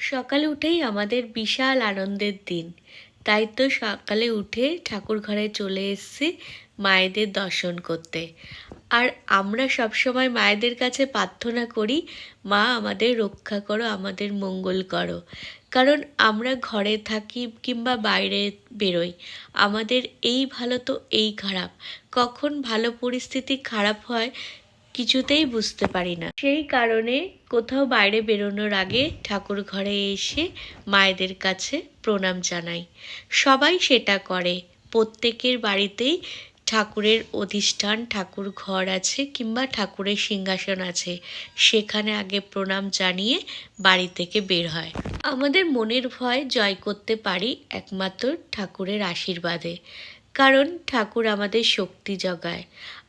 সকালে উঠেই আমাদের বিশাল আনন্দের দিন। তাই তো সকালে উঠে ঠাকুর ঘরে চলে এসেছি মায়েদের দর্শন করতে। আর আমরা সবসময় মায়েদের কাছে প্রার্থনা করি, মা আমাদের রক্ষা করো, আমাদের মঙ্গল করো। কারণ আমরা ঘরে থাকি কিংবা বাইরে বেরোই, আমাদের এই ভালো তো এই খারাপ। কখন ভালো পরিস্থিতি খারাপ হয় কিছুতেই বুঝতে পারি না। সেই কারণে কোথাও বাইরে বেরোনোর আগে ঠাকুর ঘরে এসে মায়েদের কাছে প্রণাম জানাই। সবাই সেটা করে। প্রত্যেকের বাড়িতেই ঠাকুরের অধিষ্ঠান ঠাকুর ঘর আছে কিংবা ঠাকুরের সিংহাসন আছে। সেখানে আগে প্রণাম জানিয়ে বাড়ি থেকে বের হয়। আমাদের মনের ভয় জয় করতে পারি একমাত্র ঠাকুরের আশীর্বাদে। কারণ ঠাকুর আমাদের শক্তি জগায়।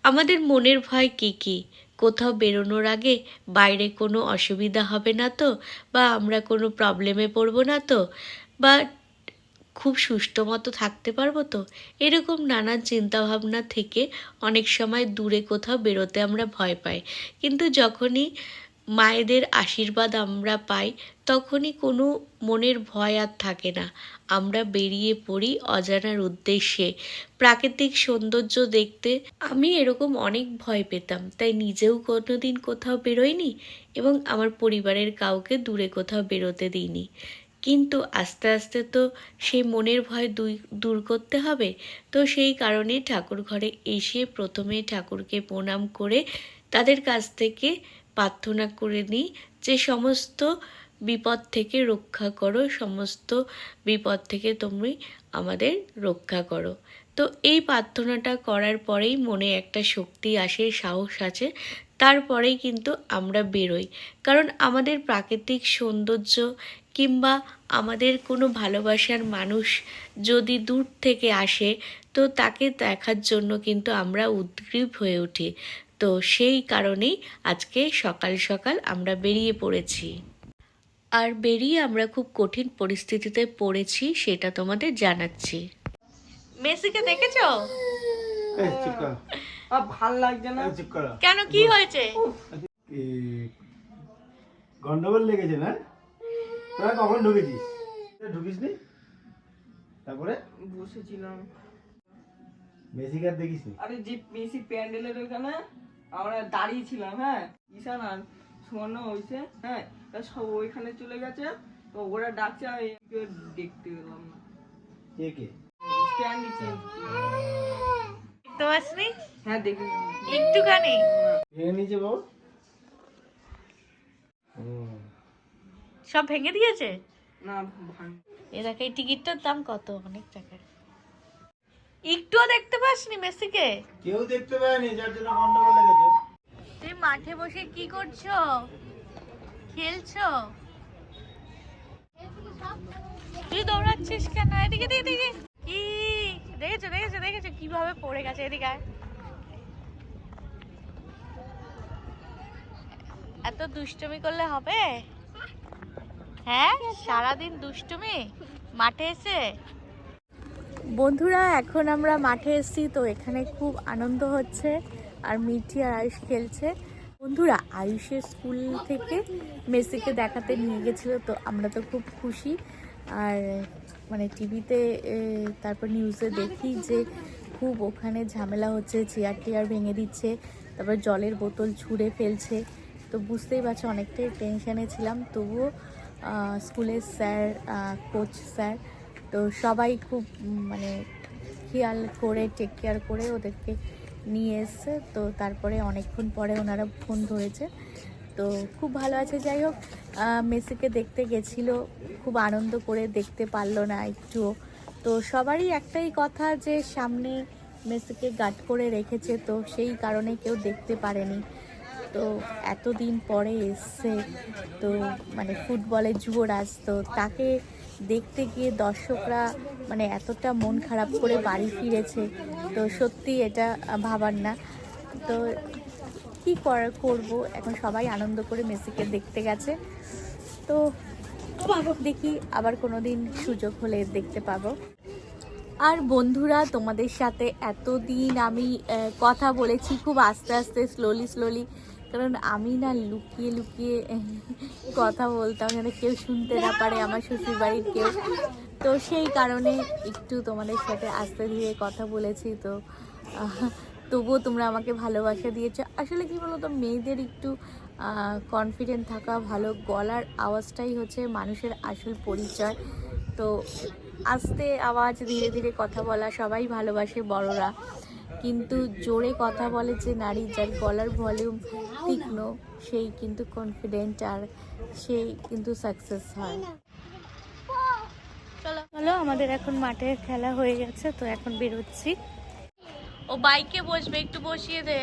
আমাদের মনের ভয় কি কি? কোথাও বেরোনোর আগে বাইরে কোনো অসুবিধা হবে না তো? বা আমরা কোনো প্রবলেমে পড়ব না তো? বা খুব সুষ্ঠ মতো থাকতে পারব তো? এরকম নানান চিন্তাভাবনা থেকে অনেক সময় দূরে কোথাও বেরোতে আমরা ভয় পাই। কিন্তু যখনই মায়েদের আশীর্বাদ আমরা পাই, তখনই কোনো মনের ভয় আর থাকে না। আমরা বেরিয়ে পড়ি অজানার উদ্দেশ্যে। প্রাকৃতিক সৌন্দর্য দেখতে আমি এরকম অনেক ভয় পেতাম, তাই নিজেও কোনোদিন কোথাও বেরোয়নি এবং আমার পরিবারের কাউকে দূরে কোথাও বেরোতে দিইনি। কিন্তু আস্তে আস্তে তো সেই মনের ভয় দূর করতে হবে। তো সেই কারণে ঠাকুর ঘরে এসে প্রথমে ঠাকুরকে প্রণাম করে তাদের কাছ থেকে প্রার্থনা করে নিই যে সমস্ত বিপদ থেকে রক্ষা করো, সমস্ত বিপদ থেকে তুমি আমাদের রক্ষা করো। তো এই প্রার্থনাটা করার পরেই মনে একটা শক্তি আসে, সাহস আছে তারপরেই কিন্তু আমরা বেরোই। কারণ আমাদের প্রাকৃতিক সৌন্দর্য কিংবা আমাদের কোনো ভালোবাসার মানুষ যদি দূর থেকে আসে, তো তাকে দেখার জন্য কিন্তু আমরা উদ্গ্রীব হয়ে উঠি। তো সেই কারণেই আজকে সকাল সকাল আমরা বেরিয়ে পড়েছি। আর বেরিয়ে আমরা খুব কঠিন পরিস্থিতিতে পড়েছি সেটা তোমাদের জানাচ্ছি। মেসিকে দেখেছ? ভালো লাগছে না? কেন কি হয়েছে? গন্ডগোল লেগেছে না? তোরা কখন ঢুকেছিস? ঢুকিস নি তারপরে? বসেছিলাম। মেসিকার দেখিস নি আরে যে মেসি প্যান্ডেলের ওখানে। আমরা দাঁড়িয়ে ছিলাম হ্যাঁ। ঈশান আর সুবর্ণ হয়েছে হ্যাঁ। তা সব ওইখানে চলে গেছে। তো ওরা ডাকছে আমি কেউ দেখতে পেলাম না কে কে? স্ট্যান্ড চেঞ্জ দেখতে পাসনি হ্যাঁ দেখি একটুখানি। ভেঙে নিয়েছে হুম সব ভেঙে দিয়েছে? না ভাঙ এ দেখো এই টিকিটটার দাম কত? অনেক টাকা একটুও দেখতে পাসনি মেসিকে? কেউ দেখতে পায়নি যার জন্য গন্ডগোল লেগেছে। তুই মাঠে বসে কি করছ? খেলছো? তুই দৌড়াচ্ছিস কেন? এদিকে এদিকে, এদিকে। কি? দেখেছ দেখেছ দেখেছ? কীভাবে পড়ে গেছে এদিকে এত দুষ্টমি করলে হবে? হ্যাঁ সারাদিন দুষ্টুমি? মাঠে এসে? বন্ধুরা, এখন আমরা মাঠে এসেছি, তো এখানে খুব আনন্দ হচ্ছে আর মিঠি আর আয়ুষ খেলছে। বন্ধুরা, আয়ুষের স্কুল থেকে মেসিকে দেখাতে নিয়ে গেছিল, তো আমরা তো খুব খুশি। আর মানে টিভিতে তারপর নিউজে দেখি যে খুব ওখানে ঝামেলা হচ্ছে, চেয়ার টেয়ার ভেঙে দিচ্ছে, তারপর জলের বোতল ছুঁড়ে ফেলছে। তো বুঝতেই পারছ, অনেকটাই টেনশানে ছিলাম। তবুও স্কুলের স্যার কোচ স্যার তো সবাই খুব মানে খেয়াল করে টেক কেয়ার করে ওদেরকে নিয়ে এসছে। তো তারপরে অনেকক্ষণ পরে ওনারা ফোন ধরেছে। তো খুব ভালো আছে, যাই হোক। মেসিকে দেখতে গেছিল, খুব আনন্দ করে দেখতে পারল না একটুও। তো সবারই একটাই কথা যে সামনে মেসিকে গার্ড করে রেখেছে, তো সেই কারণে কেউ দেখতে পারেনি। তো এতদিন পরে এসছে, তো মানে ফুটবলের যুবরাজ, তো তাকে দেখতে গিয়ে দর্শকরা মানে এতটা মন খারাপ করে বাড়ি ফিরেছে, তো সত্যি এটা ভাবার না। তো কি কর, করব? এখন সবাই আনন্দ করে মেসিকে দেখতে গেছে। তো দেখি আবার কোনো দিন সুযোগ হলে দেখতে পাবো। আর বন্ধুরা, তোমাদের সাথে এতদিন আমি কথা বলেছি, খুব আস্তে আস্তে স্লোলি স্লোলি কারণ আমি না লুকিয়ে লুকিয়ে কথা বলতাম যেন কেউ শুনতে না পারে আমার শ্বশুর বাড়ির কেউ। তো সেই কারণে একটু তোমাদের সাথে আস্তে ধীরে কথা বলেছি তো। তবুও তোমরা আমাকে ভালোবাসা দিয়েছ। আসলে কি বলতো, মেয়েদের একটু কনফিডেন্ট থাকা ভালো। গলার আওয়াজটাই হচ্ছে মানুষের আসল পরিচয়। তো আস্তে আওয়াজ ধীরে ধীরে কথা বলা সবাই ভালোবাসে বড়রা। কিন্তু জোরে কথা বলে যে নারী যার গলার ভলিউম তীক্ষ্ণ সেই কিন্তু কনফিডেন্ট আর সেই কিন্তু সাকসেস হয়। চলো চলো আমাদের এখন মাঠে খেলা হয়ে গেছে তো এখন বেরোচ্ছি। ও বাইকে বসবে একটু বসিয়ে দে।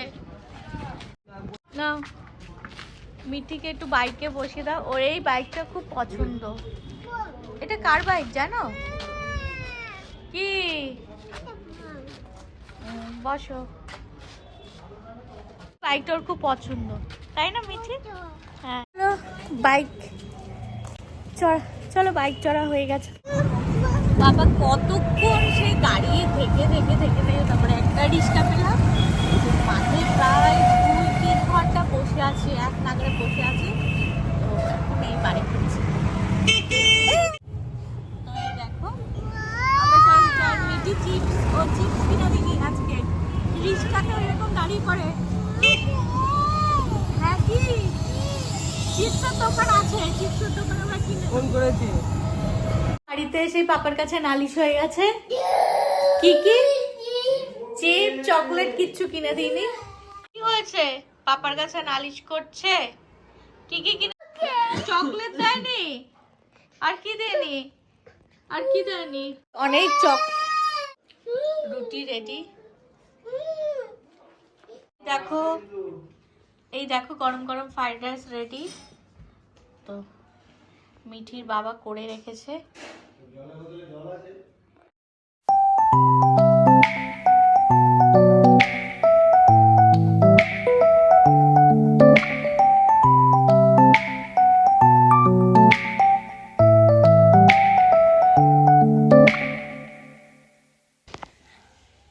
না মিঠিকে একটু বাইকে বসিয়ে দাও। ওর এই বাইকটা খুব পছন্দ। এটা কার বাইক জানো? কি? বসো। বাইকটা ওর খুব পছন্দ তাই না মিঠি? হ্যাঁ। বাইক চড়া চলো বাইক চড়া হয়ে গেছে। বাবা কতক্ষণ সেই দাঁড়িয়ে থেকে থেকে থেকে থেকে তারপরে একটা রিক্সা পেলাম মাঠে প্রায় দুই তিন ঘণ্টা বসে আছি এক নাগরে বসে আছি। তো এখন এই বাড়ি ফিরছি তো এই দেখো আমরা সবাই চার মিটি চিপস ও চিপস কিনে দিই আজকে রিক্সাতে এরকম দাঁড়িয়ে পড়ে হ্যাঁ কি? চিপসের দোকান আছে চিপসের দোকান আমরা কিনে ফোন করেছি। বাড়িতে এসে পাপার কাছে নালিশ হয়ে গেছে। কি কি? চিপ চকলেট কিচ্ছু কিনে দিইনি। কি হয়েছে? পাপার কাছে নালিশ করছে? কি কি কিনে চকলেট দেয়নি? আর কি দেয়নি? আর কি দেয়নি? অনেক চক রুটি রেডি দেখো এই দেখো গরম গরম ফ্রাইড রাইস রেডি তো মিঠির বাবা করে রেখেছে।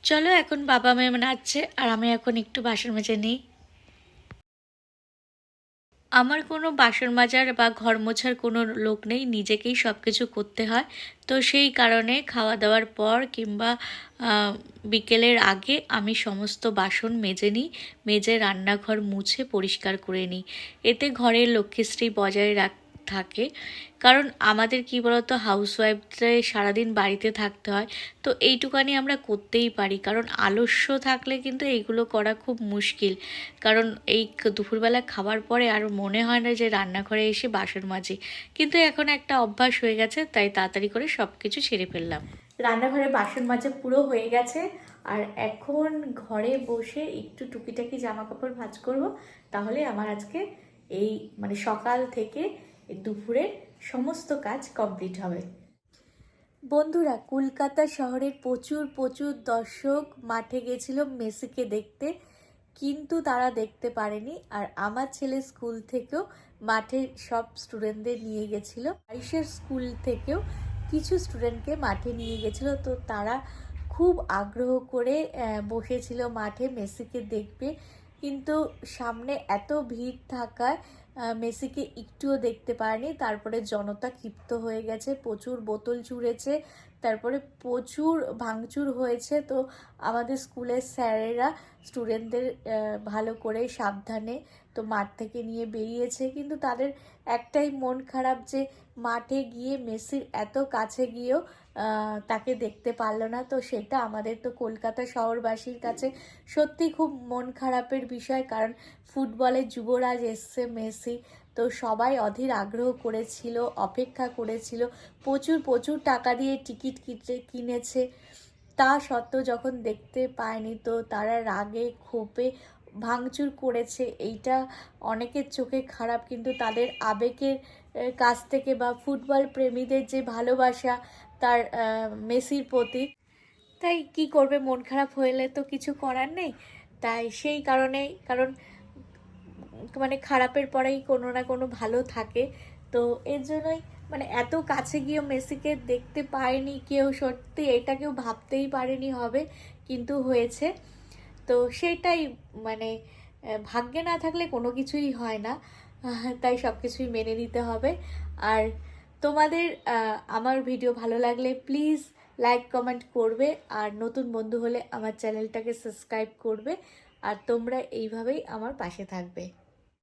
চলো এখন বাবা মেয়ে নাচছে আর আমি এখন একটু বাসন মেজে নিই। আমার কোনো বাসন মাজার বা ঘর মোছার কোনো লোক নেই, নিজেকেই সব কিছু করতে হয়। তো সেই কারণে খাওয়া দাওয়ার পর কিংবা বিকেলের আগে আমি সমস্ত বাসন মেজে নিই, মেজে রান্নাঘর মুছে পরিষ্কার করে নিই। এতে ঘরের লক্ষ্মীশ্রী বজায় রাখ থাকে। কারণ আমাদের কি বলতো হাউস হাউসওয়াইফদের সারাদিন বাড়িতে থাকতে হয়। তো এইটুকানি আমরা করতেই পারি। কারণ আলস্য থাকলে কিন্তু এইগুলো করা খুব মুশকিল। কারণ এই দুপুরবেলা খাবার পরে আর মনে হয় না যে রান্নাঘরে এসে বাসন মাজি। কিন্তু এখন একটা অভ্যাস হয়ে গেছে, তাই তাড়াতাড়ি করে সব কিছু ছেড়ে ফেললাম। রান্নাঘরে বাসন মাজা পুরো হয়ে গেছে। আর এখন ঘরে বসে একটু টুকিটাকি জামা কাপড় ভাঁজ করব। তাহলে আমার আজকে এই মানে সকাল থেকে দুপুরে সমস্ত কাজ কমপ্লিট হবে। বন্ধুরা, কলকাতা শহরের প্রচুর প্রচুর দর্শক মাঠে গেছিল মেসিকে দেখতে, কিন্তু তারা দেখতে পারেনি। আর আমার ছেলে স্কুল থেকেও মাঠে সব স্টুডেন্টদের নিয়ে গেছিল। আইসের স্কুল থেকেও কিছু স্টুডেন্টকে মাঠে নিয়ে গেছিল। তো তারা খুব আগ্রহ করে বসেছিল মাঠে মেসিকে দেখবে। কিন্তু সামনে এত ভিড় থাকায় মেসিকে একটুও দেখতে পারেনি। তারপরে জনতা ক্ষিপ্ত হয়ে গেছে প্রচুর বোতল ছুঁড়েছে। তারপরে প্রচুর ভাঙচুর হয়েছে। তো আমাদের স্কুলের স্যারেরা স্টুডেন্টদের ভালো করে সাবধানে তো মাঠ থেকে নিয়ে বেরিয়েছে। কিন্তু তাদের একটাই মন খারাপ যে মাঠে গিয়ে মেসির এত কাছে গিয়েও তাকে দেখতে পারল না। তো সেটা আমাদের তো কলকাতা শহরবাসীর কাছে সত্যি খুব মন খারাপের বিষয়। কারণ ফুটবলের যুবরাজ এসছে মেসি তো সবাই অধীর আগ্রহ করেছিল, অপেক্ষা করেছিল, প্রচুর প্রচুর টাকা দিয়ে টিকিট কিনে কিনেছে। তা সত্ত্বেও যখন দেখতে পায়নি তো তারা রাগে, ক্ষোভে ভাঙচুর করেছে। এইটা অনেকের চোখে খারাপ, কিন্তু তাদের আবেগের কাছ থেকে বা ফুটবল প্রেমীদের যে ভালোবাসা, তার মেসির প্রতি। তাই কি করবে, মন খারাপ হলে তো কিছু করার নেই। তাই সেই কারণেই, কারণ মানে খারাপের পরেই কোনো না কোনো ভালো থাকে। তো এর জন্যই মানে এত কাছে গিয়েও মেসিকে দেখতে পায়নি কেউ, সত্যি এটা কেউ ভাবতেই পারেনি হবে, কিন্তু হয়েছে। তো সেটাই মানে ভাগ্যে না থাকলে কোনো কিছুই হয় না তাই সব কিছুই মেনে নিতে হবে। আর তোমাদের আমার ভিডিও ভালো লাগলে প্লিজ লাইক, কমেন্ট করবে, আর নতুন বন্ধু হলে আমার চ্যানেলটাকে সাবস্ক্রাইব করবে, আর তোমরা এইভাবেই আমার পাশে থাকবে।